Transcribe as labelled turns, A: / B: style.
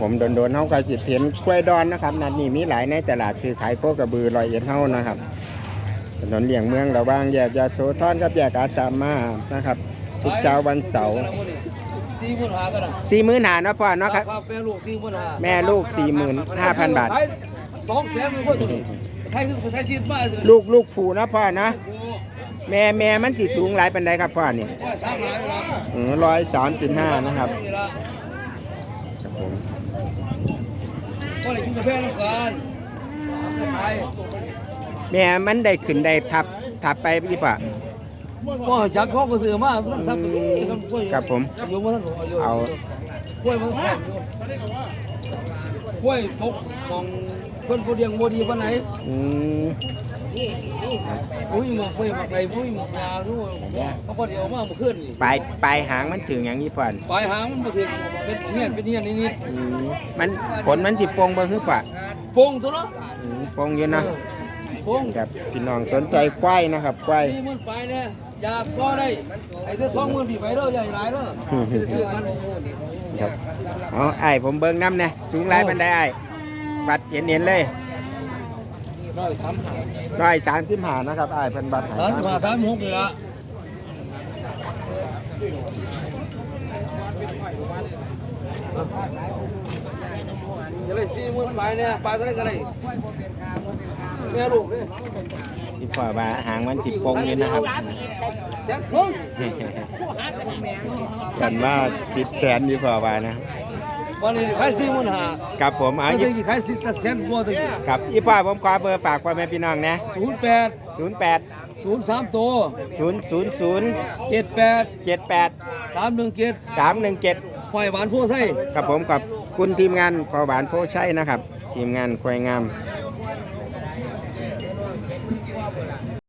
A: ผมโดนๆเฮาก็สิเห็นกล้วยดอนนะครับนัดนี้มีหลายในตลาดซื้อขายโคกระบือร้อยเอ็ดเฮานะครับถนนเลี่ยงเมืองระหว่างแยกยาโสธรกับแยกอาสามมานะครับทุกเช้าวันเสาร์
B: สี่หมื่นห้ากันนะ
A: สี่หมื่นหาเนาะพ่อเนาะครับ
B: แม่ลูกสี่หมื่นห้า
A: แม่ลูกสี่หมื่นห้าพันบาท
B: สองแสนเลยพ่อตัวนี้ใครคือใครชีดมา
A: ลูกลูกผูนะพ่อนะแม่แม่มันสิสูงหลายปันใดครับพ่อเนี่ย
B: ว่าสามหลายเวลา
A: ร้อยสามสิบห้านะครับ
B: นี่ละ
A: ครับผม
B: พ่อเลยกินกาแฟน้ำกันไป
A: แม่มันได้ขึ้นได้ทับทับไปพี่ปะ
B: พ่อจักข้อก็ซื้อมามันทำเป็น
A: ครับผม
B: อยู่มาทั้งอยู่
A: เอา
B: กล้วยมันแพงอยู่กล้วยตกของเพิ่นผู้เลี้ยงบ่ดีปานไหน
A: อืม
B: อุ้ยหมกไปหมกไปอุ้ยหมกยาวด้วยเขาพอเดียวมาเมื่อคืนนี่
A: ปลายปลายหางมันถึงอย่างนี้พ่อน
B: ปลายหางมันบ่ถึงเป็นเฮียนเป็นเฮียนนิด
A: อืมมันผลมันจิปงบ่คือปะ
B: ๆโป่งตัวเนาะ
A: อืมปงอยู่นะ
B: โป่ง
A: ครับพี่น้องสนใจควายนะครับควาย
B: สี่มื่นไปเนี่ยอยากก็ได้ไอ้เด้อสองหมื่นพี่ไปเด้อใหญ่หลายเด้อจะซื้อกัน
A: ครับเอาไอ้ายผมเบิ่งน้ำนะสูงหลายปันไดไอ้ายบัตรเห็นเห็นเลย
B: ร้อยสามห้า
A: ร้อยสามสิบห้านะครับไอ้ายเป็นบัตรหาย
B: สามสิบห้าสามสิบหกนี่ละจะได้สี่หมื่นไปเนี่ยไปเท่าไหรก็ได้แม่ลูกเนี่ย
A: ที่พ่อว่าหางมันจิปงอยู่นะครับ
B: แจ็คพุ่ง
A: กันว่าติดแขนที่พ่อว่านะ
B: วันนี้ขายสี่หมื่นห้า
A: ครับผมเอา
B: เอา
A: อี
B: ตะ
A: ก
B: กี้ขายสิบแสนกว่าตะกี้
A: ครับอีพ่อผมขอเบอร์ฝากพ่อแม่พี่น้องนะ
B: ศูนย์แปด
A: ศูนย์แปด
B: ศูนย์สามตัว
A: ศูนย์ศูนย์ศูนย์
B: เจ็ดแปด
A: เจ็ดแปด
B: สามหนึ่งเจ็ด
A: สามหนึ่งเจ็ด
B: หอยหวานผู้ไส้
A: ครับผมกับคุณทีมงานพอหวานโพชัยนะครับ ทีมงานควายงาม